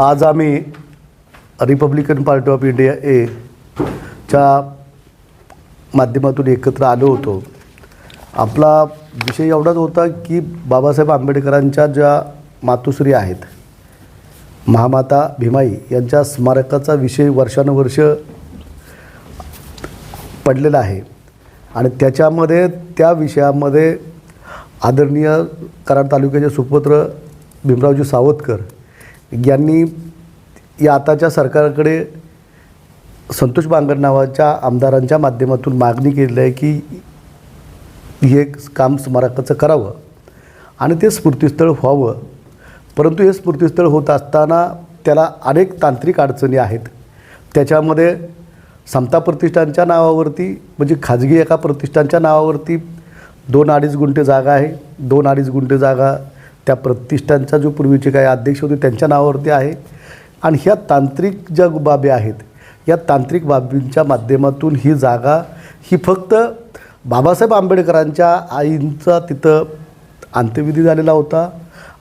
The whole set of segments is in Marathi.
आज आम्ही Republican Party of India A च्या माध्यमातून एकत्र आलो होतो. आपला विषय एवढाच होता की बाबासाहेब आंबेडकरांच्या ज्या मातुश्री आहेत महामाता भीमाई यांच्या स्मारकाचा विषय वर्षानुवर्ष पडलेला आहे आणि त्याच्यामध्ये त्या विषयामध्ये आदरणीय कराड तालुक्याचे सुपुत्र भीमरावजी सावतकर यांनी या आताच्या सरकारकडे संतोष बांगर नावाच्या आमदारांच्या माध्यमातून मागणी केली आहे की हे काम स्मारकाचं करावं आणि ते स्फूर्तीस्थळ व्हावं. परंतु हे स्फूर्तीस्थळ होत असताना त्याला अनेक तांत्रिक अडचणी आहेत. त्याच्यामध्ये समता प्रतिष्ठानच्या नावावरती म्हणजे खाजगी एका प्रतिष्ठानच्या नावावरती दोन अडीच गुंठे जागा आहे. दोन अडीच गुंठे जागा त्या प्रतिष्ठानचा जो पूर्वीचे काही अध्यक्ष होते त्यांच्या नावावरती आहे. आणि ह्या तांत्रिक ज्या बाबी आहेत या तांत्रिक बाबींच्या माध्यमातून ही जागा ही फक्त बाबासाहेब आंबेडकरांच्या आईंचा तिथं अंत्यविधी झालेला होता.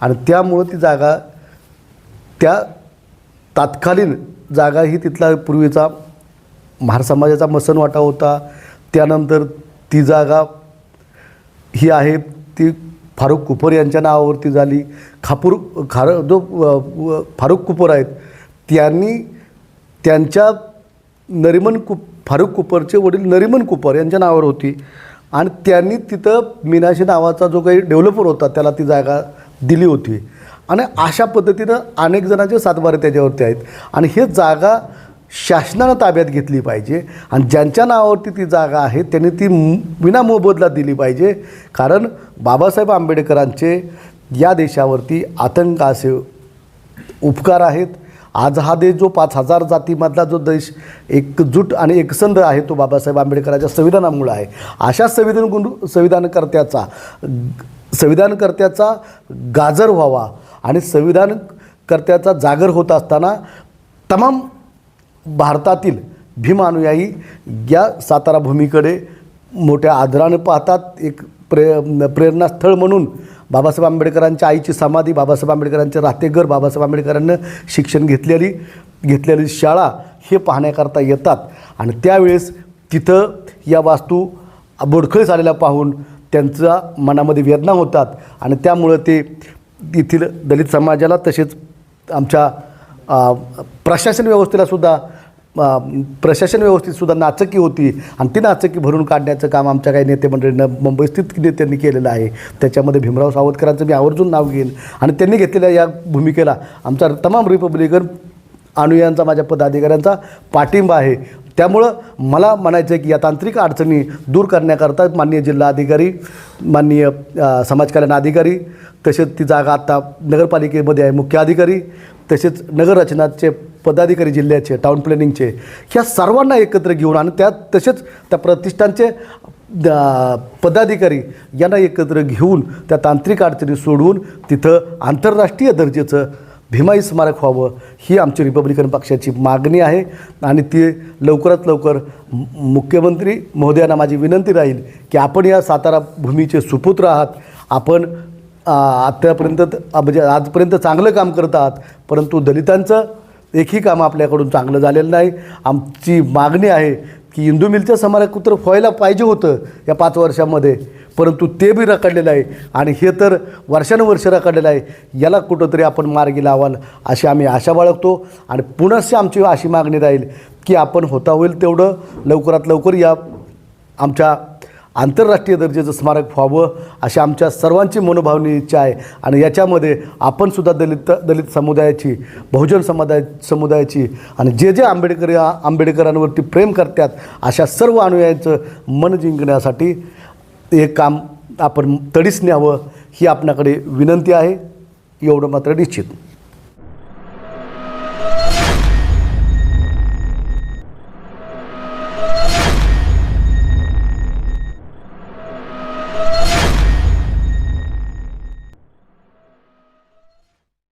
आणि त्यामुळं ती जागा त्या तात्कालीन जागा ही तिथला पूर्वीचा महार समाजाचा मसनवाटा होता. त्यानंतर ती जागा ही आहे ती फारुख कुपर यांच्या नावावरती झाली. खापूर खार जो फारुख कुपर आहेत त्यांनी त्यांच्या नरिमन कुप फारुख कुपरचे वडील नरिमन कुपर यांच्या नावावर होती. आणि त्यांनी तिथं मीनाशी नावाचा जो काही डेव्हलपर होता त्याला ती जागा दिली होती. आणि अशा पद्धतीनं अनेक जणांचे सातबारे त्याच्यावरती आहेत. आणि हे जागा शासनानं ताब्यात घेतली पाहिजे आणि ज्यांच्या नावावरती ती जागा आहे त्यांनी ती विना विनामोबदला दिली पाहिजे. कारण बाबासाहेब आंबेडकरांचे या देशावरती आतंक असे उपकार आहेत. आज हा देश जो पाच हजार जातीमधला जो देश एकजूट आणि एकसंध आहे तो बाबासाहेब आंबेडकरांच्या संविधानामुळं आहे. अशा संविधान गुण संविधानकर्त्याचा संविधानकर्त्याचा गाजर व्हावा आणि संविधानकर्त्याचा जागर होत असताना तमाम भारतातील भीमानुयायी या सातारा भूमीकडे मोठ्या आदरानं पाहतात एक प्रे प्रेरणास्थळ म्हणून बाबासाहेब आंबेडकरांच्या आईची समाधी बाबासाहेब आंबेडकरांचे राहतेघर बाबासाहेब आंबेडकरांनं शिक्षण घेतलेली घेतलेली शाळा हे पाहण्याकरता येतात. आणि त्यावेळेस तिथं या वास्तू बोडखळी झालेल्या पाहून त्यांचा मनामध्ये वेदना होतात आणि त्यामुळं ते येथील दलित समाजाला तसेच आमच्या प्रशासन व्यवस्थेला सुद्धा प्रशासन व्यवस्थितसुद्धा नाचकी होती आणि ती नाचकी भरून काढण्याचं काम आमच्या काही नेतेमंडळीनं मुंबईस्थित नेत्यांनी केलेलं आहे. त्याच्यामध्ये भीमराव सावतकरांचं मी आवर्जून नाव घेईन. आणि त्यांनी घेतलेल्या या भूमिकेला आमचा तमाम रिपब्लिकन अनुयांचा माझ्या पदाधिकाऱ्यांचा पाठिंबा आहे. त्यामुळं मला म्हणायचं आहे की या तांत्रिक अडचणी दूर करण्याकरता माननीय जिल्हाधिकारी माननीय समाज कल्याण अधिकारी तसेच ती जागा आत्ता नगरपालिकेमध्ये आहे मुख्य अधिकारी तसेच नगररचनाचे पदाधिकारी जिल्ह्याचे टाउन प्लॅनिंगचे ह्या सर्वांना एकत्र घेऊन आणि त्या तसेच त्या प्रतिष्ठानचे पदाधिकारी यांना एकत्र घेऊन त्या तांत्रिक अडचणी सोडवून तिथं आंतरराष्ट्रीय दर्जाचं भीमाई स्मारक व्हावं ही आमची रिपब्लिकन पक्षाची मागणी आहे. आणि ती लवकरात लवकर मुख्यमंत्री महोदयांना माझी विनंती राहील की आपण या सातारा भूमीचे सुपुत्र आहात. आपण आत्तापर्यंत म्हणजे आजपर्यंत चांगलं काम करतात परंतु दलितांचं एकही काम आपल्याकडून चांगलं झालेलं नाही. आमची मागणी आहे की इंदू मिलचं समारकुत्र व्हायला पाहिजे होतं या पाच वर्षामध्ये परंतु ते बी रखडलेलं आहे. आणि हे तर वर्षानुवर्ष रखडलेलं आहे. याला कुठंतरी आपण मार्गी लावाल अशी आम्ही आशा बाळगतो. आणि पुनश्च आमची अशी मागणी राहील की आपण होता होईल तेवढं लवकरात लवकर या आमच्या आंतरराष्ट्रीय दर्जाचं स्मारक व्हावं अशी आमच्या सर्वांची मनोभावनी इच्छा आहे. आणि याच्यामध्ये आपणसुद्धा दलित दलित समुदायाची बहुजन समुदाय समुदायाची आणि जे जे आंबेडकर आंबेडकरांवरती प्रेम करतात अशा सर्व अनुयायांचं मन जिंकण्यासाठी हे काम आपण तडीस न्यावं ही आपणाकडे विनंती आहे. एवढं मात्र निश्चित.